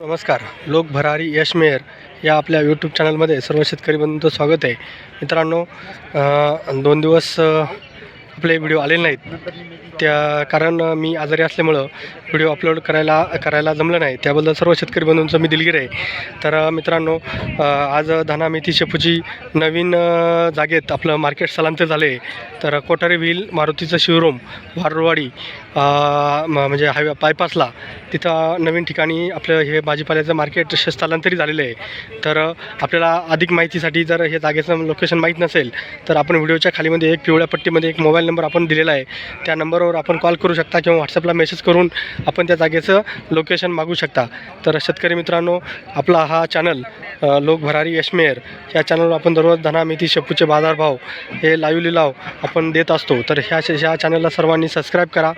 नमस्कार. लोक भरारी यश मेयर या आपल्या यूट्यूब चॅनलमध्ये सर्व शेतकरी बंधूंचं स्वागत आहे. मित्रांनो दोन दिवस आपले व्हिडिओ आलेले नाहीत. त्या कारण मी आजारी असल्यामुळं व्हिडिओ अपलोड करायला करायला जमलं नाही. त्याबद्दल सर्व शेतकरी बंधूंचं मी दिलगीर आहे. तर मित्रांनो आज धना मेथी शेपूची नवीन जागेत आपलं मार्केट स्थलांतर झाले आहे तर कोठारी व्हील मारुतीचं शिवरूम वारुवाडी म- म्हणजे हायवे बायपासला तिथं नवीन ठिकाणी आपलं हे भाजीपाल्याचं मार्केट स्थलांतरित झालेलं आहे. तर आपल्याला अधिक माहितीसाठी जर हे जागेचं लोकेशन माहीत नसेल तर आपण व्हिडिओच्या खालीमध्ये एक पिवळ्या पट्टीमध्ये एक मोबाईल नंबर आपण दिलेला आहे. त्या नंबरवर आपण कॉल करू शकता किंवा व्हॉट्सअपला मेसेज करून आपण त्या जागेचं लोकेशन मागू शकता. तर शेतकरी मित्रांनो आपला हा चॅनल लोक भरारी यशमेर या चॅनलवर आपण दररोज धना मेथी शेपूचे बाजारभाव हे लाईव्ह लिलाव आपण देत असतो. तर ह्या ह्या चॅनलला सर्वांनी सबस्क्राईब करा.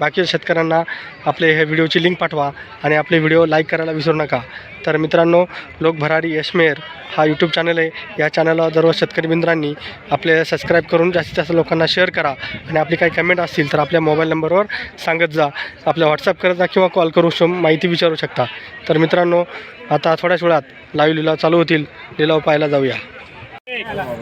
बाकी शेतकऱ्यांना आपले हे व्हिडिओची लिंक पाठवा आणि आपले व्हिडिओ लाईक करायला विसरू नका. तर मित्रांनो लोक भरारी यशमेर हा यूट्यूब चॅनल आहे. या चॅनलला दररोज शेतकरी मित्रांनी आपले सबस्क्राईब करून जास्तीत जास्त लोकांना शेअर करा. आणि आपली काही कमेंट असतील तर आपल्या मोबाईल नंबरवर सांगत जा. आपल्या व्हॉट्सअप करत जा किंवा कॉल करू शो माहिती विचारू शकता. तर मित्रांनो आता थोड्याच वेळात लाईव्ह लिलाव चालू होतील. लिलाव पाहायला जाऊया.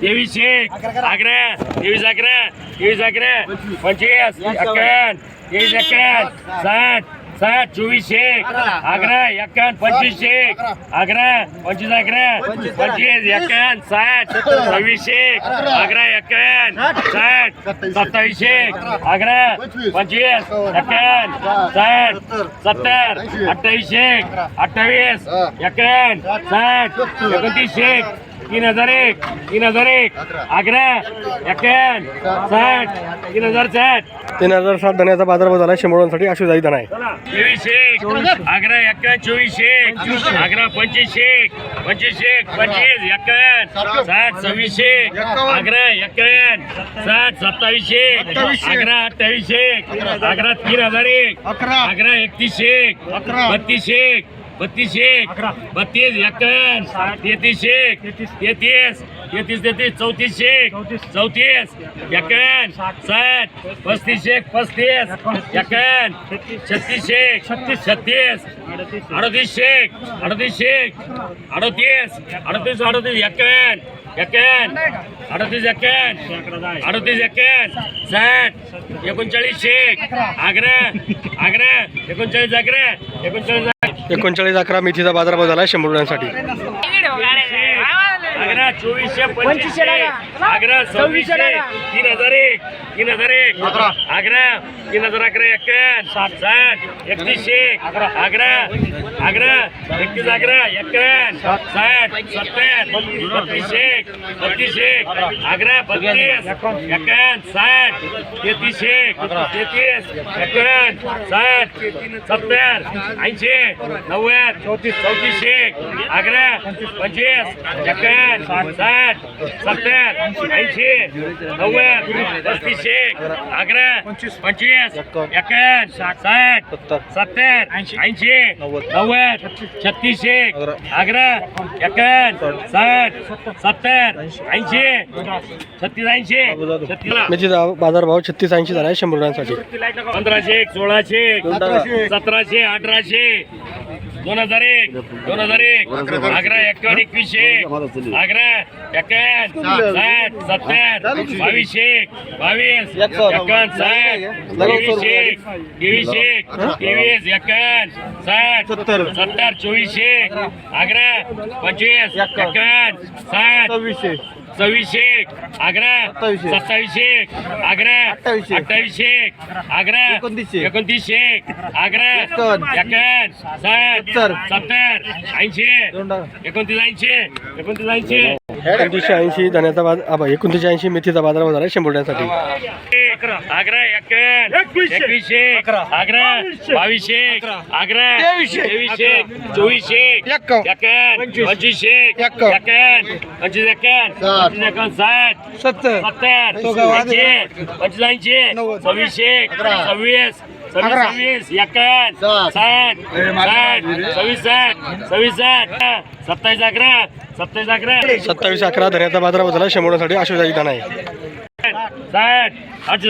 तेवीस एक अकरा तेवीस अकरा तेवीस अकरा पंचवीस अकरा तेवीस अकरा साठ साठ चोवीस एक. अकरा. एक्कावन्न पंचवीस एक. अकरा. पंचवीस अकरा. पंचवीस एक्कावन्न साठ सव्वीस एक. अकरा. एक्कावन्न साठ. सत्तावीस एक. अकरा. पंचवीस. एक्कावन्न साठ. सत्तर. अठ्ठावीस एक. अठ्ठावीस एक्कावन्न साठ एक. तीन हजार एक तीन हजार एक. अकरा एक्यावन्न साठ तीन हजार साठ. तीन हजार सात धन्याचा बाजारभाव झाला शंभरांसाठी आशुजाई धन आहे तेवीस एक अकरा एक्यावन्न चोवीस एक. अकरा पंचवीस एक पंचवीस एक पंचवीस एक्यावन्न साठ सव्वीस एक. अकरा एक्यावन्न साठ सत्तावीस एक. अकरा अठ्ठावीस एक. अकरा तीन हजार एक. अकरा एकतीस एक. बत्तीस एक. बत्तीस एक बत्तीस एक्कावन्न तेहतीस एक तेहतीस. तेहतीस तेहतीस चौतीस एक चौतीस. एक्कावन्न साठ. पस्तीस एक पस्तीस एक्कावन्न छत्तीस. एक छत्तीस. छत्तीस अडतीस. एक अडतीस एक अडतीस अडतीस अडतीस एक्कावन्न एक्कावन्न अडतीस एक्कावन्न अडतीस एक्कावन्न साठ एकोणचाळीस एक अकरा अकरा एकोणचाळीस अकरा एकोणचाळीस एकोणचाळीस अकरा मेथीचा बाजारभाव झाला शंभर रुपयांसाठी. अकरा चोवीसशे पंचवीसशे अकरा सव्वीसशे तीन हजार एक. तीन हजार एक. अकरा तीन हजार अकरा एक्यावन्न साठ साठ. एकतीस एक. अकरा अकरा एकतीस अकरा एक्यावन्न साठ. सत्तर बत्तीस एक. बत्तीस एक. अकरा बत्तीस. एक्यावन्न साठ. तेहतीस एक. तेहतीस. एक्यावन्न साठ. सत्तर ऐंशी. नव्वद. चौतीस. चौतीस एक. अकरा पंचवीस. एक्यावन्न साठ. सत्तर ऐंशी. नव्वद. पस्तीस एक अकरा. पंचवीस. एक्यावन्न साठ सत्तर. ऐंशी. नव्वद. छत्तीस. एक अकरा. एक्यावन्न साठ सत्तर. ऐंशी. छत्तीस ऐंशी छत्तीस. बाजारभाव छत्तीस ऐंशी झाला आहे शंभर रुपयांसाठी. पंधराशे एक सोळाशे सतराशे अठराशे. दोन हजार एक दोन हजार एक. अकरा एक्कावन्न एकवीसशे अकरा एक्कावन्न साठ सत्तर बावीस एक बावीस एक्कावन्न साठ तेवीस एक तेवीस एक तेवीस एक्कावन्न साठ सत्तर. सत्तर चोवीस एक. अकरा पंचवीस एक्कावन्न साठ सव्वीस एक. अकरा सत्तावीस एक. अकरा अठ्ठावीस एक. अकरा एकोणतीस एक. अकरा एक्यावन्न साठ. सत्तर. ऐंशी. एकोणतीस ऐंशी. एकोणतीस ऐंशी. एकोणतीसशे ऐंशी धन्याचा बाजार एकोणतीसशे ऐंशी मेथीचा बाजारभाव झाला आहे शंभर रुपयांसाठी अकरा. एक्यावन्न एकवीस एक. अकरा. बावीस एक. अकरा. तेवीस एक. चोवीस एक एक्यावन्न पंचवीस एक. एक्यावन्न पंचवीस एक्यावन्न पंचवीस एक्यावन्न साठ सत्तर. ऐंशी सव्वीस. साठ साठ सव्वीस साठ सव्वीस साठ सत्तावीस अकरा. सत्तावीस अकरा. सत्तावीस अकरा. धन्याचा बाजारभाव झाला आहे शंभर रुपयांसाठी आशुजाई धन आहे. साठ आठशे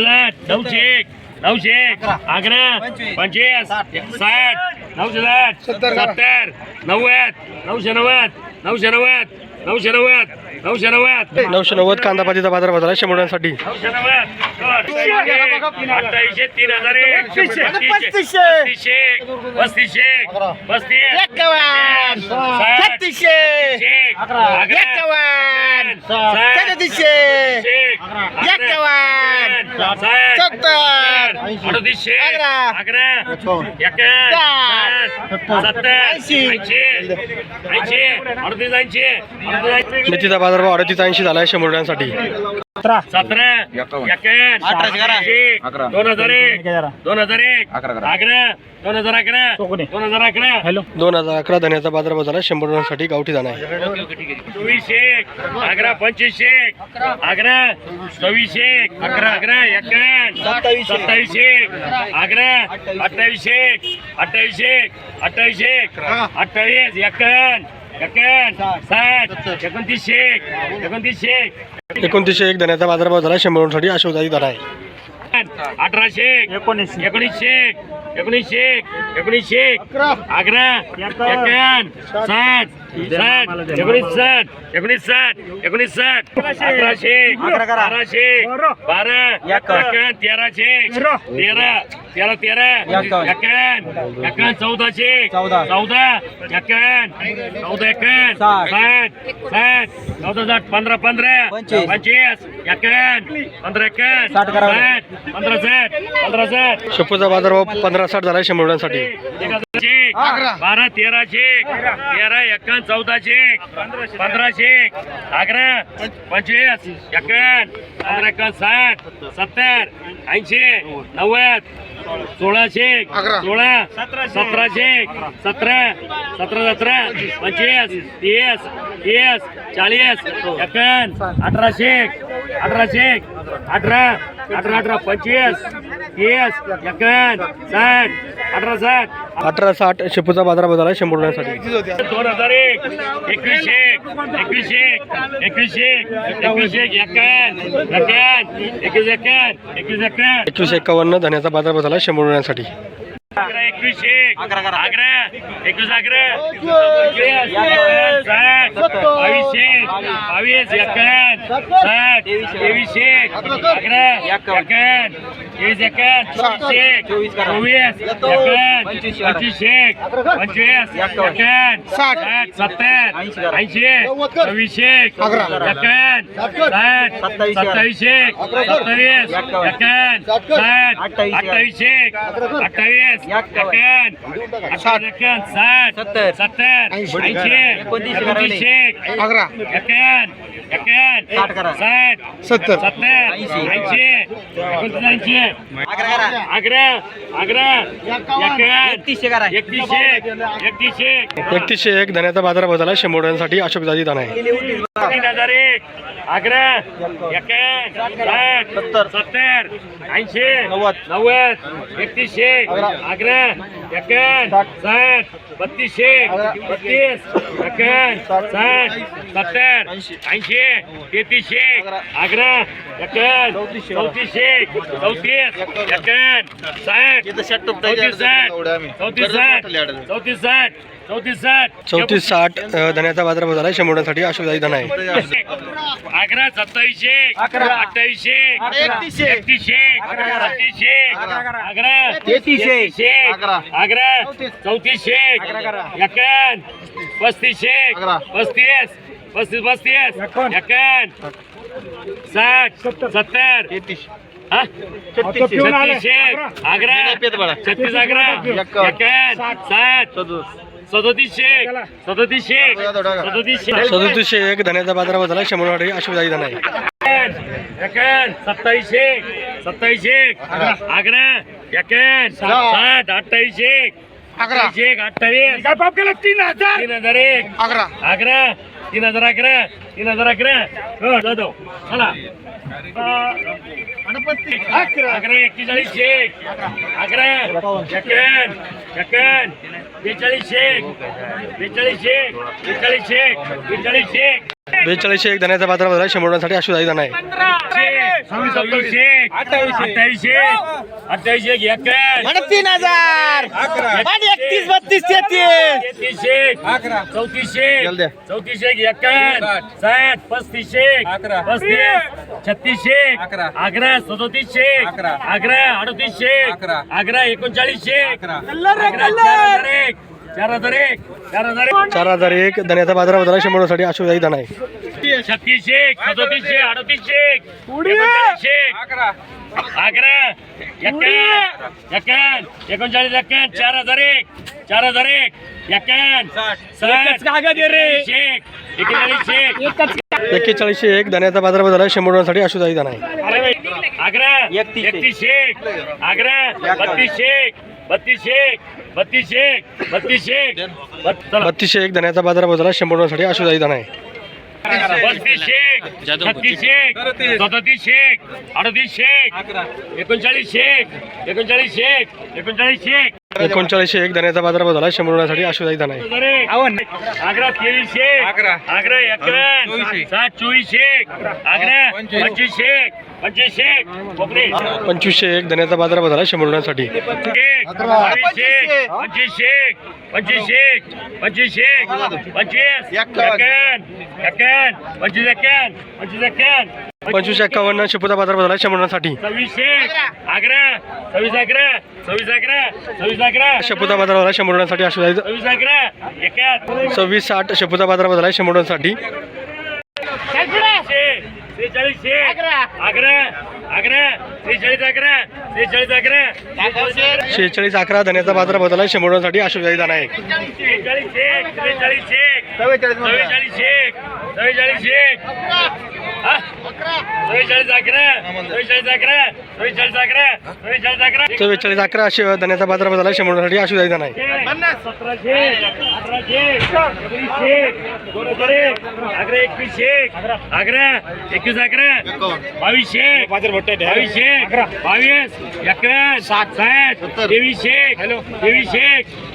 नऊशे एक. नऊशे एक. अकरा. पंचवीस. साठ. नऊशे साठ. सत्तर. नव्वद. नऊशे नव्वद. नऊशे नव्वद. नऊशे नव्वद. नऊशे नव्वद नऊशे नव्वद कांदा पातीचा बाजार बाजार नव्वद अठ्ठावीसशे तीन हजार एक पस्तीसशे. पस्तीसशे पस्तीसशे पस्तीसशे पस्तीस एक्कावन्न. साठ. छत्तीसशे. एकशे. एक्कावन्न. साठ. सदतीसशे. एकशे. एक्कावन्न. साठ. सत्तर. अडतीसशे अकरा. अकरा साठ. एकावन्न सत्तर ऐंशी. ऐंशी ऐंशी अडतीस ऐंशी अडतीस मेथीचा बाजारभाव अडतीस ऐंशी झाला आहे सतरा. एकावन्न. अठराशे करा. ऐंशी, दोन हजार एक. दोन हजार एक. अकरा दोन हजार अकरा. दोन हजार अकरा. दोन हजार अकरा धन्याचा बाजारभाव झाला शेंबुड्यांसाठी गावठी दाणा आहे. चोवीसशे अकरा पंचवीसशे अकरा. सव्वीसशे अकरा अकरा एकावन्न सत्तावीसशे अकरा अठ्ठावीसशे अठ्ठावीसशे अठ्ठावीसशे अठ्ठावीस एकावन्न एकावन्न साठ एकोणतीसशे एकोणतीसशे एकोणतीसशे एक धन्याचा बाजारभाव झाला शेंबुड्यांसाठी अशोकदाई दाणा आहे. अठराशे एकोणीसशे एकोणीसशे एकोणीसशे एकोणीसशे अकरा. एकावन्न साठ. साठ. एकोणीस साठ. एकोणीस साठ. एकोणीस साठ. अकराशे बाराशे बारा एकावन्न तेराशे तेरा. तेरा तेरा. एकावन्न एकावन्न चौदाशे चौदा एकावन्न चौदा. एकावन्न साठ. साठ. चौदा साठ. पंधरा पंधरा. पंचवीस. एकावन्न पंधरा एकावन्न साठ पंधरा साठ. पंधरा साठ. शेपूचा बाजारभाव पंधरा साठ झाला एकादशे बारा तेराशे तेरा एकावन्न चौदाशे पंधराशे अकरा. पंचवीस. एकावन्न पंधरा एकावन्न साठ. सत्तर. ऐंशी. नव्वद. सोळाशे सोळा सतराशे. सतरा सतरा सतरा पंचवीस तीस तीस चाळीस एकावन्न अठराशे अठराशे अठरा अठरा अठरा पंचवीस तीस एकावन्न साठ अठरा साठ. अठरा साठ शेपूचा बाजारभाव झाला आहे शेंबुड्यांसाठी दोन हजार एक एकवीस एकवीस एकवीस एकावन्न धन्याचा झाला आहे अकरा एकवीसशे एकवीस पंचवीस, एकावन्न, साठ. बावीसशे बावीस. एकावन्न साठ. तेवीसशे. अकरा. एकावन्न तेवीस एकावन्न चोवीसशे चोवीस एकावन्न पंचवीसशे पंचवीस. एकावन्न साठ. सत्तर. ऐंशी चोवीसशे एकावन्न साठ सत्तावीसशे सत्तावीस. एकावन्न साठ अठ्ठावीस एकावन्न अठ्ठावीस. सत्तर. सत्तर. ऐंशी. अकरा. सत्तर. सत्तर. ऐंशी. एकावन्न. एकतीसशे करा. एकतीसशे एक. धन्याचा बाजारभाव झाला आहे शेंबुड्यांसाठी अशोकदादी दाणा आहे तीन हजार एक. सत्तर. सत्तर. ऐंशी. नव्वद. नव्वद. एकतीसशे अकरा एकावन्न साठ बत्तीसशे बत्तीस एकावन्न साठ सत्तर ऐंशी तेहतीसशे अकरा एकावन्न चौतीसशे चौतीस साठ चौतीस साठ चौतीस साठ चौतीस साठ चौतीस साठ चौतीस साठ. धन्याचा बाजारभाव झाला आहे शेंबुड्यांसाठी अशोकदादी दाणा आहे अकरा सत्तावीसशे अठ्ठावीसशे एकतीसशे. एकतीसशे अकरा. तेहतीसशे. अकरा. चौतीसशे एकावन्न पस्तीसशे पस्तीस. पस्तीस पस्तीस. एकावन्न साठ. सत्तर. हा? छत्तीसशे अकरा. छत्तीस अकरा. एकावन्न साठ. सदोतीसशे सदोतीसशे सदोतीसशे सदोतीसशे एक धन्याचा बाजारभाव झाला आहे शेंबुड्यांसाठी अशोकदादी दाणा आहे सत्तावीसशे सत्तावीसशे अकरा एकावन्न साठ अठ्ठावीसशे अकराशे अठ्ठावीस तीन हजार. तीन हजार एक. अकरा अकरा तीन हजार अकरा तीन हजार अकरा. हो जाधव चला. अकरा. एक्केचाळीसशे अकरा एकावन्न एकावन्न बेचाळीसशे बेचाळीसशे बेचाळीसशे बेचाळीसशे बेचाळीसशे एक धन्याचा बाजारभाव झाला शंभरसाठी अठ्ठावीसशे. एक्कावन्न आणि तीन हजार. एकतीस बत्तीस तेहतीस. चौतीसशे चौतीसशे साठ. पस्तीसशे पस्तीस छत्तीसशे अकरा. सदोतीसशे अकरा. अडतीसशे अकरा. एकोणचाळीसशे अकरा. चार हजार एक चार हजार एक. चार हजार एक धन्याचा झाला शंभरसाठी आशुदाई दाना आहे. छत्तीसशे सदोतीसशे अडतीसशे एकोणचाळीसशे अकरा एकोणचाळीस एक्कावन्न चार हजार एक चार हजार एक एक्केचाळीसशे एक धन्याचा बाजारभाव झाला शंभरसाठी आशुदाई दाना आहे. अकरा एकतीसशे. एकतीसशे अकरा बत्तीसशे बत्तीसशे बत्तीसशे बत्तीसशे बत्त- चला. बत्तीसशे एक धन्याचा बाजारभाव झाला शंभरसाठी आशुदाई दाना आहे पस्तीसशे छत्तीसशे सदतीसशे अडतीसशे एकोणचाळीसशे एकोणचाळीसशे एकोणचाळीसशे एकोणचाळीसशे एक धन्याचा बाजारभाव झाला. शंभरसाठी आशुदाई दाना आहे. अकरा तेवीसशे अकरा अकरा एकावन्न सात चोवीसशे अकरा पंचवीसशे पंचवीसशे पंचवीसशे एक. धन्याचा बाजारभाव झाला. शंभरसाठी बावीसशे पंचवीसशे पंचवीसशे पंचवीसशे पंचवीस. एकावन्न एकावन्न पंचवीस एकावन्न पंचवीस एकावन्न पंचवीस एक्कावन्न शिपूचा बाजारभाव झाला शंभरसाठी सव्वीसशे अकरा सव्वीस अकरा सव्वीस अकरा सव्वीस अकरा. शपूचा बाजारभाव झाला शंभरसाठी आशुदाई सव्वीस अकरा एकावन्न सव्वीस साठ शपूचा बाजारभाव झाला शंभरसाठी अकरा अकरा अकरा अकरा शेहेचाळीस अकरा धन्याचा बाजारभाव झाला शंभरसाठी आशुदाई दाना आहे हा? चव्वेचाळीस अकरा अकरा अकरा अकरा अकरा अशे धन्याचा बाजारभाव झाला शंभरसाठी आशुदाई दाना आहे सतराशे अठराशे एकोणीसशे दोन हजार एक अकरा एकवीस अकरा बावीसशे बावीसशे बावीस एकावन्न साठ साठ तेवीसशे हॅलो तेवीसशे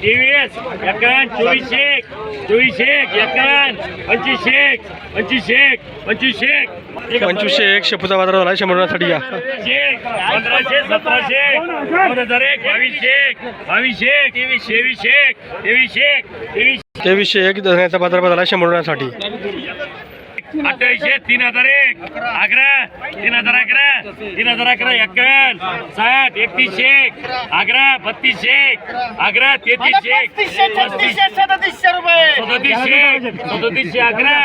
तेवीस एकावन्न चोवीसशे चोवीसशे एकावन्न पंचवीसशे पंचवीसशे पंचवीसशे पंचवीसशे एक शेपूचा बाजारभाव झाला शंभरसाठी या. पंधराशे सतराशे दोन हजार एक बावीसशे बावीसशे तेवीस तेवीसशे तेवीसशे तेवीस तेवीसशे एक धन्याचा बाजारभाव झाला शंभरसाठी अठ्ठावीसशे तीन हजार एक. अकरा. तीन हजार अकरा. तीन हजार अकरा एक्कावन्न. साठ एकतीसशे अकरा बत्तीसशे अकरा तेहतीसशे पस्तीसशे सदतीसशे रुपये. सदतीसशे सदतीसशे अकरा.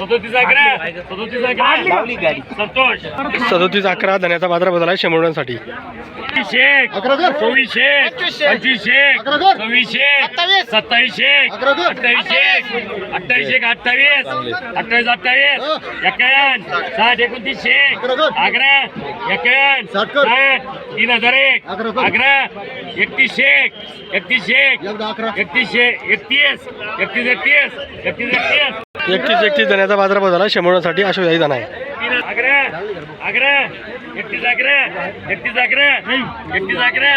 सदतीस अकरा. सदतीस अकरा. संतोष. सदोतीस अकरा धन्याचा बाजारभाव झाला शंभरसाठी चोवीसशे चोवीसशे पंचवीसशे सव्वीसशे सत्तावीसशे अठ्ठावीसशे अठ्ठावीसशे का अठ्ठावीस. अठ्ठावीस अठ्ठावीस. एकावन्न साठ एकोणतीसशे अकरा एकावन्न साठ तीन हजार एक अकरा एकतीसशे एकतीसशे एकतीसशे एकतीस एकतीस एकतीस एकतीस एकतीस. एकतीस एकतीस धन्याचा बाजारभाव झाला. शंभरसाठी आशुदाई दाना आहे अकरा अकरा एकतीस अकरा एकतीस अकरा एकतीस अकरा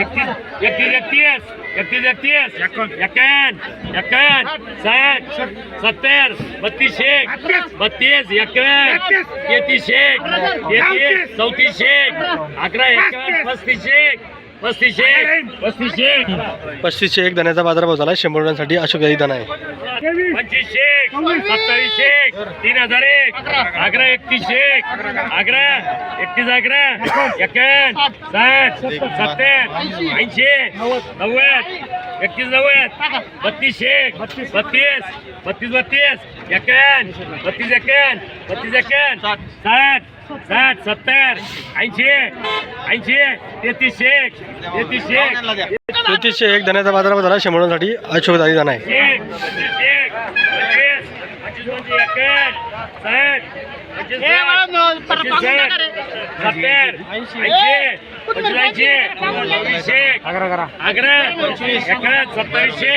एकतीस एकतीस एकतीस एकतीस एकतीस एकावन्न एकावन्न साठ सत्तर एक बत्तीस एकावन्न तेहतीसशे तेहतीस एक अकरा एकावन्न पस्तीस एक पस्तीसशे. एक धन्याचा बाजारभाव झाला. शंभरसाठी आशुदाई दाना आहे. पंचवीसशे सत्तावीसशे तीन हजार एक. अकरा एकतीसशे अकरा. एकतीस अकरा. एकावन्न साठ. सत्तर. ऐंशी. नव्वद. एकतीस नव्वद. बत्तीसशे बत्तीस. बत्तीस बत्तीस. एकावन्न बत्तीस एकावन्न बत्तीस एकावन्न साठ. साठ सत्तर ऐंशी ऐंशी तेहतीसशे तेहतीसशे तेहतीसशे एक. धन्याचा बाजारभाव झाला शंभरसाठी आहे एक, पंचवीस एक, पंचवीस, पंचवीस साठ, पंचवीस साठ, पंचवीस साठ. सत्तर, ऐंशी, पंचवीस ऐंशी, चोवीसशे, अकरा, एकावन्न, सत्तावीसशे,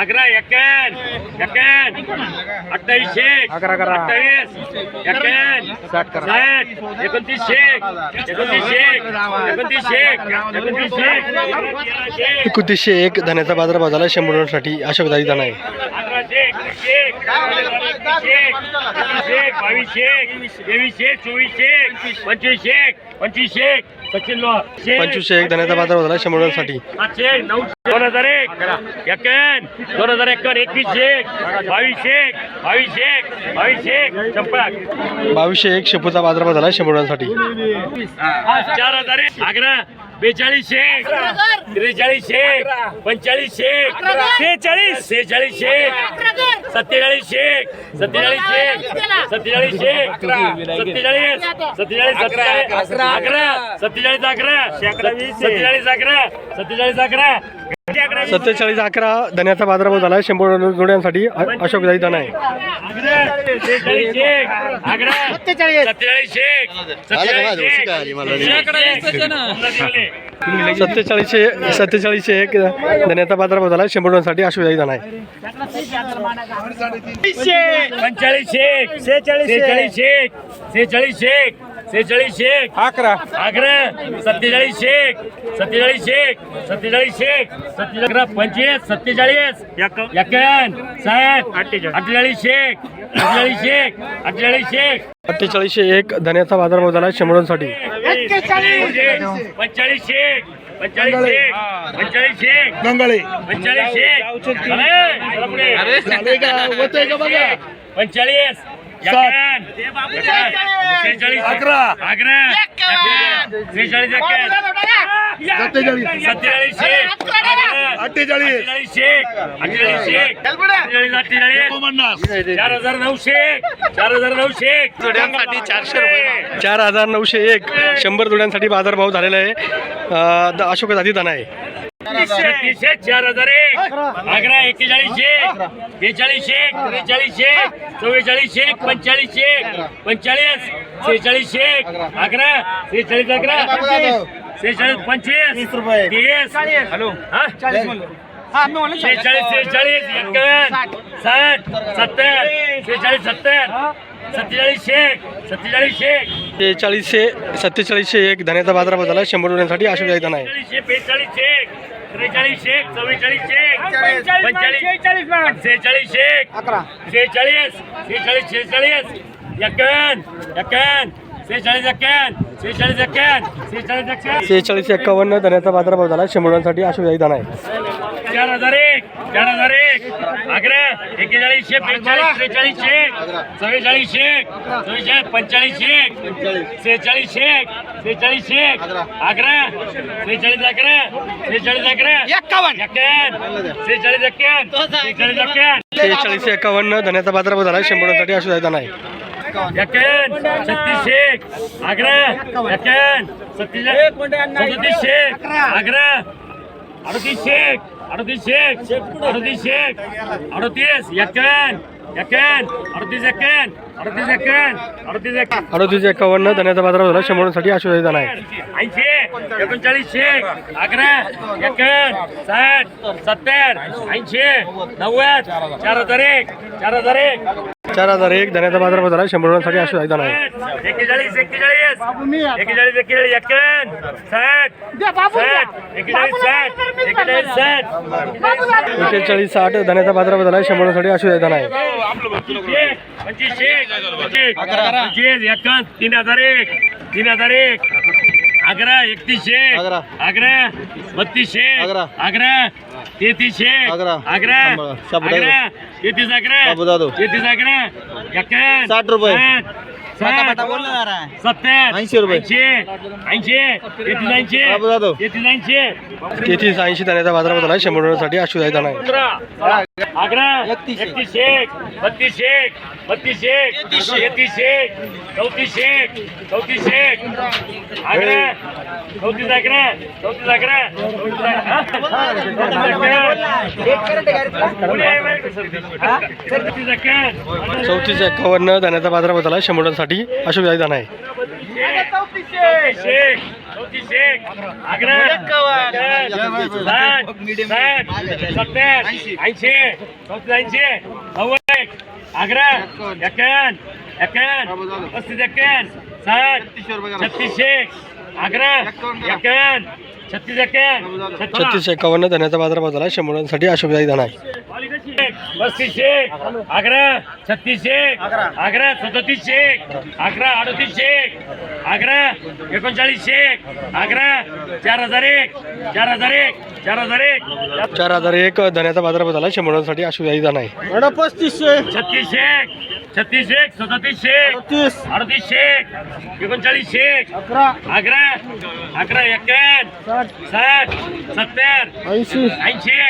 अकरा, एकावन्न, एकावन्न, अठ्ठावीसशे, अठ्ठावीस, एकावन्न, साठ, एकोणतीसशे एकोणतीसशे एकोणतीसशे एकोणतीसशे एकोणतीसशे एक धन्याचा बाजारभाव झाला. शंभरसाठी आशुदाई दाना आहे एकवीसशे एक बावीसशे एक तेवीसशे चोवीसशे एक पंचवीसशे एक पंचवीसशे एक सचिन लोहार पंचवीसशे एक धन्याचा बाजार झाला शंभर रुपयांसाठी सातशे नऊशे दोन हजार एक एक्याण्णव दोन हजार एक्कावन्न एकवीसशे एक बावीसशे एक बावीसशे एक बावीसशे एक चंपक बावीसशे एक शेपूचा बाजारभाव झाला शंभर रुपयांसाठी चार हजार एक अकरा बेचाळीसशे एक. त्रेचाळीसशे एक. पंचेचाळीसशे एक. सेहेचाळीस. सेहेचाळीसशे एक. सत्तेचाळीसशे एक. सत्तेचाळीसशे एक. सत्तेचाळीसशे एक. सत्तेचाळीस. सत्तेचाळीस सत्तेचाळीस. अकरा. सत्तेचाळीस अकरा. सत्तेचाळीस अकरा. सत्तेचाळीस अकरा. सत्तेचाळीस अकरा धन्याचा बाजारभाव झाला शंभर जोड्यांसाठी अशोक जाई धन आहे सत्तेचाळीस सत्तेचाळीस. एक सत्तेचाळीस सत्तेचाळीसशे सत्तेचाळीसशे एक धन्याचा बाजारभाव झाला शंभर रुपयांसाठी अशोक जाई धन आहे पंचेचाळीस एक सेहेचाळीस सेहेचाळीस एक. सेहेचाळीस एक अकरा. अकरा. सत्तेचाळीस एक सत्तेचाळीस एक सत्तेचाळीस एक सत्तेचाळीस पंचवीस सत्तेचाळीस. एकावन्न साठ अठ्ठेचाळीस. एक अठ्ठेचाळीस एक अठ्ठेचाळीस एक अठ्ठेचाळीसशे एक धन्याचा बाजारभाव झाला शंभर रुपयांसाठी पंचेचाळीस एक पंचेचाळीस एक पंचेचाळीस एक गंगाळे. पंचेचाळीस पुढे. पंचेचाळीस. अकरा. अकरा. सत्तेचाळीस. अठ्ठेचाळीस. चार हजार नऊशे चार हजार नऊशे जोड्यांसाठी चारशे रुपये. चार हजार नऊशे एक. शंभर जोड्यांसाठी बाजारभाव झालेला आहे. अशोक जाती धन आहे. छत्तीसशे चार हजार एक. अकरा एक्केचाळीसशे बेचाळीसशे त्रेचाळीसशे चव्वेचाळीसशे पंचेचाळीसशे पंचेचाळीस सेहेचाळीसशे अकरा सेहेचाळीस अकरा सेहेचाळीस पंचवीस तीस हॅलो. हा? सेहेचाळीस एक्कावन्न साठ. सत्तर सेहेचाळीस सत्तर सत्तेचाळीसशे सत्तेचाळीसशे एक. धन्याचा बाजारभाव झाला शंभर जाती धन आहे बेचाळीसशे बेचाळीसशे त्रेचाळीसशे चव्वेचाळीसशे पंचेचाळीस. सेहेचाळीसशे सेहेचाळीस सेहेचाळीस सेहेचाळीस एक्कावन्न एक्कावन्न सेहेचाळीस एक्कावन्न सेहेचाळीस एक्कावन्न धन्याचा बाजारभाव झाला. शंभर जोड्यांसाठी अशोक जाती धन आहे. चार हजार एक चार हजार एक. अकरा एक्केचाळीसशे बेचाळीस त्रेचाळीसशे चव्वेचाळीसशे चव्वेचाळीस पंचेचाळीसशे सेहेचाळीसशे सेहेचाळीसशे अकरा सेहेचाळीस अकरा सेहेचाळीस अकरा एक्कावन्न. एक्क्याण्णव सेहेचाळीस एक्क्याण्णव सेहेचाळीस एक्क्याण्णव शेहेचाळीस एक्कावन्न धन्याचा बाजारभाव झाला. शंभर जोड्यांसाठी अशोक जाती धन आहे. छत्तीसशे अकरा एक्क्याण्णव सत्तेचाळीस सदतीसशे अकरा. अडतीसशे अडतीसशे अडतीसशे अडतीस एक्क्याण्णव एक्क्याण्णव अडतीस एक्क्याण्णव अडतीस. एक्क्याण्णव अडतीस एक्क्याण्णव अडतीस एक्कावन्न धन्याचा बाजारभाव झाला. शंभर जोड्यांसाठी अशोक जाती धन आहे ऐंशी एकोणचाळीसशे अकरा एक्कावन्न साठ. सत्तर. ऐंशी. नव्वद. चार हजार एक. चार हजार एक. चार हजार एक धन्याचा बाजारभाव झाला शंभर जोड्यांसाठी अशोक जाती धन आहे एक्केचाळीस एक्केचाळीस एक्केचाळीस एक्केचाळीस एक्कावन्न साठ. साठ. एक्केचाळीस साठ. एक्केचाळीस साठ. एकेचाळीस साठ धन्याचा बाजारभाव झाला शंभर जोड्यांसाठी अशोक जाती धन आहे पंचवीस एकावन्न तीन हजार एक. तीन हजार एक. अकरा एकतीसशे अकरा. अकरा बत्तीसशे अकरा. अकरा तेहतीसशे अकरा. अकरा. अकरा तेहतीस अकरा. तेहतीस अकरा एकावन्न साठ रुपये. सत्तर. ऐंशी रुपये. ऐंशी. तेहतीस. तेहतीस तेहतीस शंभर अशोक जाती धन आहे. एकतीस एक. बत्तीस एक बत्तीस एक तेहतीस एक चौतीस एक चौतीस एक. अकरा चौतीस अकरा चौतीस अकरा चौतीस एक्कावन्न धन्याचा बाजारभाव झाला. शंभर जोड्यांसाठी अशोक धन आहे. ऐंशी ऐंशी नव्वद अकरा एक्याण्णव पस्तीस एक्याण्णव साठ छत्तीसशे अकरा एक्याण्णव छत्तीस एक्क्याण्णव छत्तीस एकावन्न धन्याचा बाजारभाव झाला शंभरांसाठी अशोकदाई धना आहे पस्तीसशे अकरा छत्तीसशे अकरा सदतीसशे अकरा अडतीसशे अकरा एकोणचाळीसशे अकरा चार हजार एक. चार हजार एक. चार हजार एक. चार हजार एक धन्याचा बाजारभाव झाला. शंभरांसाठी अशोकदाई धना आहे. पस्तीसशे. छत्तीसशे छत्तीसशे सदतीसशे तीस अडतीसशे एकोणचाळीसशे अकरा. अकरा. अकरा एक्क्याण्णव साठ. सत्तर. ऐंशी. ऐंशी.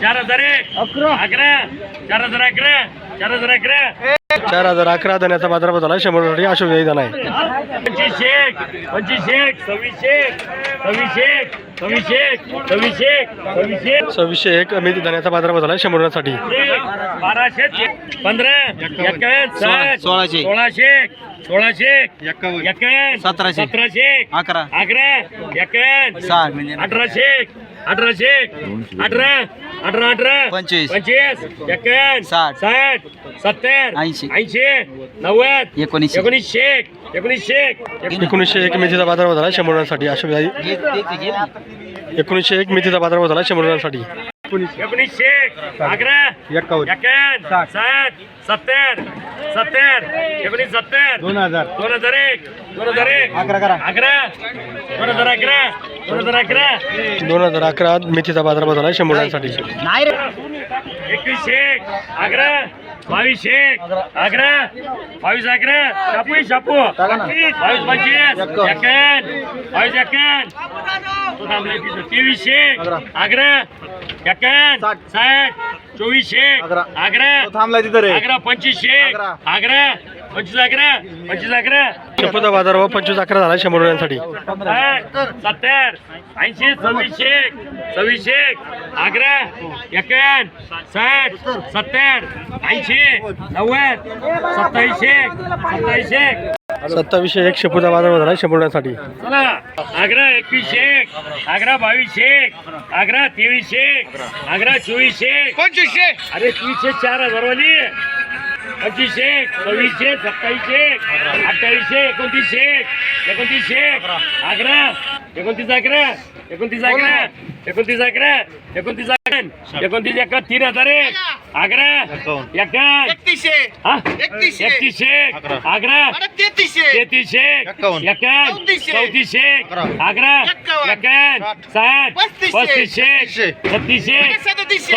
चार हजार एक. अकरा. अकरा. चार हजार अकरा. चार हजार अकरा. चार हजार अकरा धन्याचा बाजारभाव झाला. शंभरांसाठी अशोकदाई धना आहे. पंचवीसशे पंचवीसशे सव्वीसशे सव्वीसशे सव्वीसशे सव्वीसशे सव्वीसशे सव्वीसशे एक मी धन्याचा बाजारभाव झाला शंभरांसाठी बाराशे ते- पंधरा. एक्कावन्न साठ. सोळाशे. सोळाशे सोळाशे एक्कावन्न सतराशे. सतराशे अकरा. अकरा. एक्कावन्न साठ म्हणजे अठराशे अठराशे अठरा अठरा अठरा पंचवीस. पंचवीस एक्कावन्न साठ. साठ सत्तर ऐंशी. ऐंशी नव्वद एकोणीसशे. एकोणीसशे एकोणीसशे एकोणीसशे एक मेथीचा बाजारभाव झाला शंभरांसाठी अशोकदाई एकोणीसशे एक मेथीचा बाजारभाव झाला शंभरांसाठी एकोणीसशे. अकरा. एक्कावन्न साठ. सत्तर. सत्तर. एकोणीस सत्तर दोन हजार. दोन हजार एक. दोन हजार एक. अकरा करा. अकरा. दोन हजार अकरा. दोन हजार अकरा. दोन हजार अकरा मेथीचा बाजारभाव झाला शंभरांसाठी नाही रे एकवीसशे अकरा बावीसशे अकरा. बावीस अकरा. शापू शापू बावीस पंचवीस. एक्कावन्न बावीस एक्कावन्न तो थांबलाय तिथं. तेवीसशे अकरा. एक्कावन्न साठ. चोवीसशे अकरा. अकरा. थांबला तिथं अकरा पंचवीसशे अकरा. अकरा. पंचवीस अकरा पंचवीस अकरा. शेपूचा बाजारभाव पंचवीस अकरा झाला शंभरांसाठी साठ सत्तर ऐंशी सव्वीसशे सव्वीसशे अकरा एक्याण्णव साठ सत्तर ऐंशी नव्वद सत्तावीसशे सत्तावीसशे सत्तावीसशे एक शेपूचा बाजारभाव झाला शंभरांसाठी चला अकरा एकवीसशे अकरा बावीसशे अकरा तेवीसशे अकरा चोवीसशे पंचवीसशे. अरे तीनशे चार हजार वाली पंचवीसशे सव्वीसशे सत्तावीसशे अठ्ठावीसशे एकोणतीसशे एकोणतीसशे अकरा एकोणतीस अकरा. एकोणतीस अकरा एकोणतीस अकरा एकोणतीस अकरा एकोणतीस एका तीन हजार एक अकरा एका एकतीसशे? एकतीसशे. अकरा तेहतीसशे. तेहतीसशे. एक्कावन्न चौतीसशे. अकरा. एक्कावन्न साठ. पस्तीसशे. छत्तीसशे. सदतीसशे.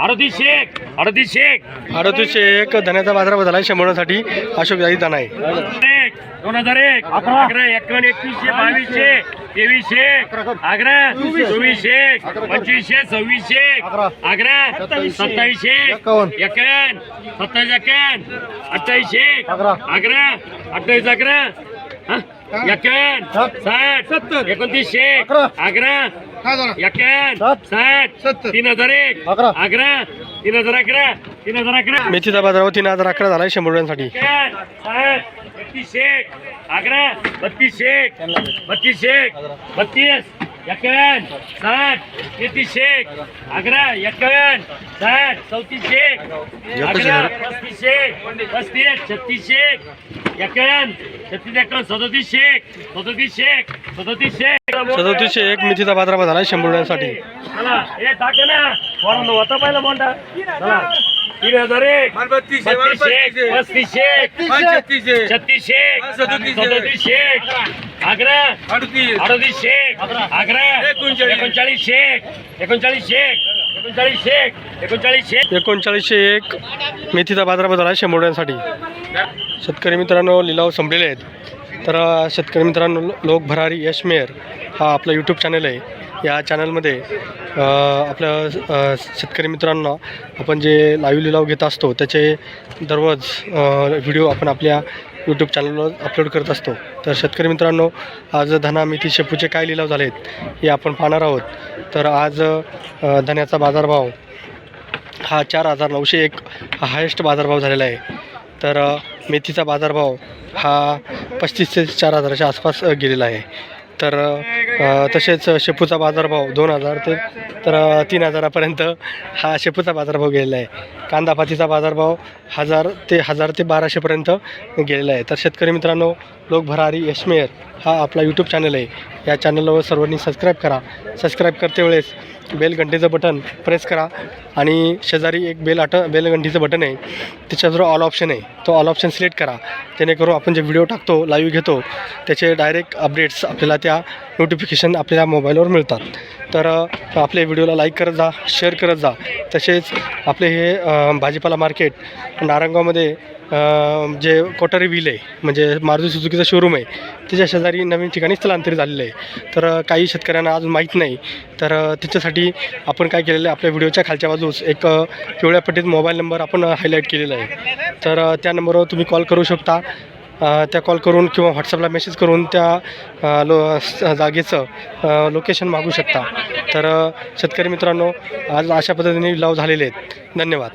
अडतीसशे. अडतीसशे. अडतीसशे. एक धन्याचा बाजारभाव झाला शंभरांसाठी अशोकदाई धना आहे एक दोन हजार एक. अकरा. एकावन्न एकवीसशे बावीसशे तेवीसशे. अकरा. चोवीसशे. पंचवीसशे सव्वीसशे. अकरा. सत्तावीसशे. एक्कावन्न. सत्तावीस एक्यावन्न अठ्ठावीसशे. अकरा. अठ्ठावीस अकरा. हा? एक्यावन्न साठ. सत्तर. एकोणतीसशे. अकरा. अकरा एक्यावन्न साठ. सत्तर. तीन हजार एक. अकरा. अकरा तीन हजार अकरा. तीन हजार अकरा. मेथीचा बाजारभाव तीन हजार अकरा झाला शंभरांसाठी बत्तीसशे अकरा बत्तीसशे बत्तीसशे बत्तीस एक्यावन्न साठ. तेहतीसशे अकरा एक्यावन्न साठ. चौतीसशे अकरा पस्तीसशे पस्तीस छत्तीसशे एक्यावन्न छत्तीस एक्यावन्न सदतीसशे सदतीसशे सदतीसशे सदतीसशे एक. मेथीचा बाजारभाव झाला शंभरांसाठी चला हे टाके ना. होता पहिला मोठा चला. तीन हजार एक. बत्तीसशे पस्तीसशे छत्तीसशे सदतीसशे अकरा अडतीसशे अकरा एकोणचाळीसशे एकोणचाळीसशे एकोणचाळीसशे एकोणचाळीसशे एकोणचाळीसशे एक मेथीचा बाजारभाव झाला शंभरांसाठी शेतकरी मित्रांनो लिलाव संपलेले आहेत. तर शेतकरी मित्रांनो लोक भरारी यश मेयर हा आपलं यूट्यूब चॅनल आहे. या चॅनलमध्ये आपल्या शेतकरी मित्रांना आपण जे लाईव्ह लिलाव घेत असतो त्याचे दररोज व्हिडिओ आपण आपल्या यूट्यूब चॅनलवर अपलोड करत असतो. तर शेतकरी मित्रांनो आज धना मेथी शेपूचे काय लिलाव झाले आहेत हे आपण पाहणार आहोत. तर आज धन्याचा बाजारभाव हा चार हजार नऊशे एक हा हायेस्ट बाजारभाव झालेला आहे. तर मेथीचा बाजारभाव हा पस्तीस ते चार हजाराच्या आसपास गेलेला आहे. तर तसेच शेपूचा बाजारभाव दोन हजार ते तर तीन हजारापर्यंत हा शेपूचा बाजारभाव गेलेला आहे. कांदापातीचा बाजारभाव हजार ते हजार ते बाराशेपर्यंत गेलेला आहे. तर शेतकरी मित्रांनो लोकभरारी यशमेयर हा आपला यूट्यूब चॅनल आहे. या चॅनलवर सर्वांनी सबस्क्राईब करा. सबस्क्राईब करते वेळेस बेलघंटेचं बटन प्रेस करा आणि शेजारी एक बेल आट बेलघंटीचं बटन आहे. त्याच्यावर ऑल ऑप्शन आहे. तो ऑल ऑप्शन सिलेक्ट करा. जेणेकरून आपण जे व्हिडिओ टाकतो लाईव्ह घेतो त्याचे डायरेक्ट अपडेट्स आपल्याला त्या नोटिफिकेशन आपल्या मोबाईलवर मिळतात. तर आपल्या व्हिडिओला लाईक करत जा शेअर करत जा. तसेच आपले हे भाजीपाला मार्केट नारंगावमध्ये जे कोटरी व्हील आहे म्हणजे मारुती सुजुकीचं शोरूम आहे त्याच्या शेजारी नवीन ठिकाणी स्थलांतरित झालेलं आहे. तर काही शेतकऱ्यांना अजून माहीत नाही. तर त्याच्यासाठी आपण काय केलेलं आहे आपल्या व्हिडिओच्या खालच्या बाजूस एक पिवळ्या पट्टीत मोबाईल नंबर आपण हायलाईट केलेला आहे. तर त्या नंबरवर तुम्ही कॉल करू शकता. त्या कॉल करून किंवा व्हॉट्सअपला मेसेज करून त्या लो जागेचं लोकेशन मागू शकता. तर शेतकरी मित्रांनो आज अशा पद्धतीने लाव झालेले आहेत. धन्यवाद.